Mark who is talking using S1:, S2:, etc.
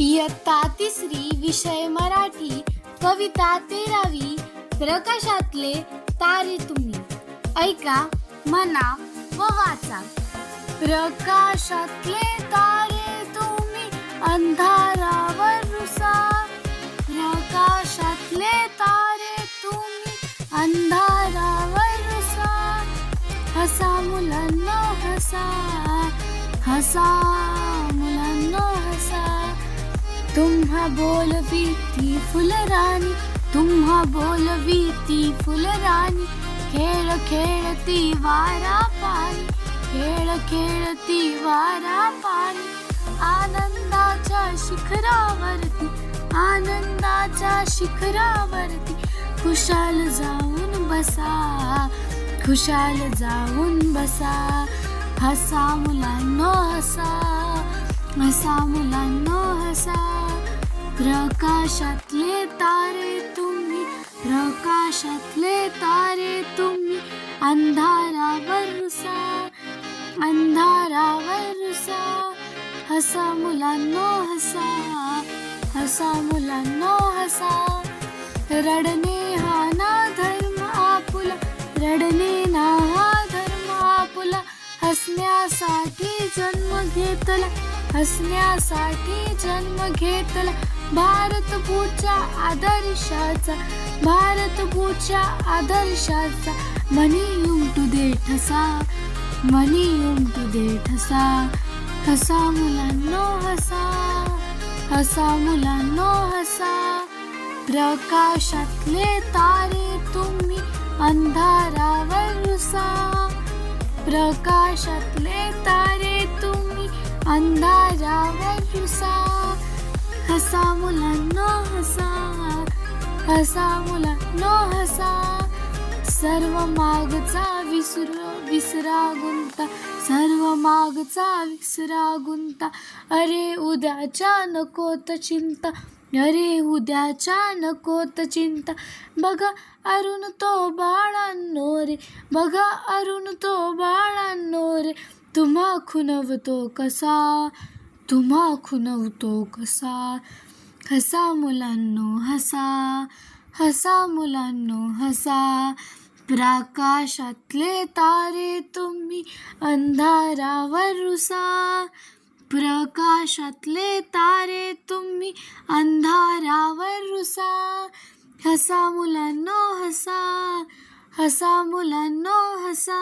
S1: इयत्ता तिसरी विषय मराठी कविता तेरावी प्रकाशातले तारे तुम्ही. ऐका म्हणा व वाचा. प्रकाशातले तारे तुम्ही अंधारावर रुसा. प्रकाशातले तारे तुम्ही अंधारावर रुसा. हसा मुलांना हसा. हसा मुलांना हसा. तुम्हा बोलवी ती फुलराणी तुम्हा बोलवी ती फुलराणी खेळ खेळती वारा पाणी खेळ खेळती वारा पाणी. आनंदाच्या शिखरावरती आनंदाच्या शिखरावरती खुशाल जाऊन बसा खुशाल जाऊन बसा हसा मुलांनो हसा. हसा मुलांनो हसा प्रकाशातले तारे तुम्ही प्रकाशातले तारे तुम्ही अंधारावर रुसा अंधारावर रुसा हसा मुलांनो हसा हसा मुलांनो हसा. रडणे हा ना धर्म आपुला रडणे हसण्यासाठी जन्म घेतला. हसण्यासाठी जन्म घेतला. भारत भूच्या आदर्शाचा भारतभूच्या आदर्शाचा. मनी उमटू दे ठसा मनी उमटू दे ठसा. हसा मुलांनो हसा हसा मुलांनो हसा. प्रकाशातले तारे तुम्ही अंधारावर आकाशातले तारे तुम्ही अंधारावर रुसा हसा मुलांनो हसा. हसा मुलांनो हसा. सर्व मागचा विसर विसरा गुंता. सर्व मागचा विसरा गुंता. अरे उद्याच्या नकोत चिंता. अरे उद्याच्या नकोत चिंता. बघा अरुण तो बाळांनो रे. बघा अरुण तो बाळांनो रे. तुम्हा खुनवतो कसा? तुम्हा खुनवतो कसा? हसा मुलांनो हसा. हसा मुलांनो हसा. प्रकाशातले तारे तुम्ही अंधारावर रुसा. प्रकाशातले तारे तुम्ही अंधारावर रुसा. हसा मुलांनो हसा. हसा मुलांनो हसा.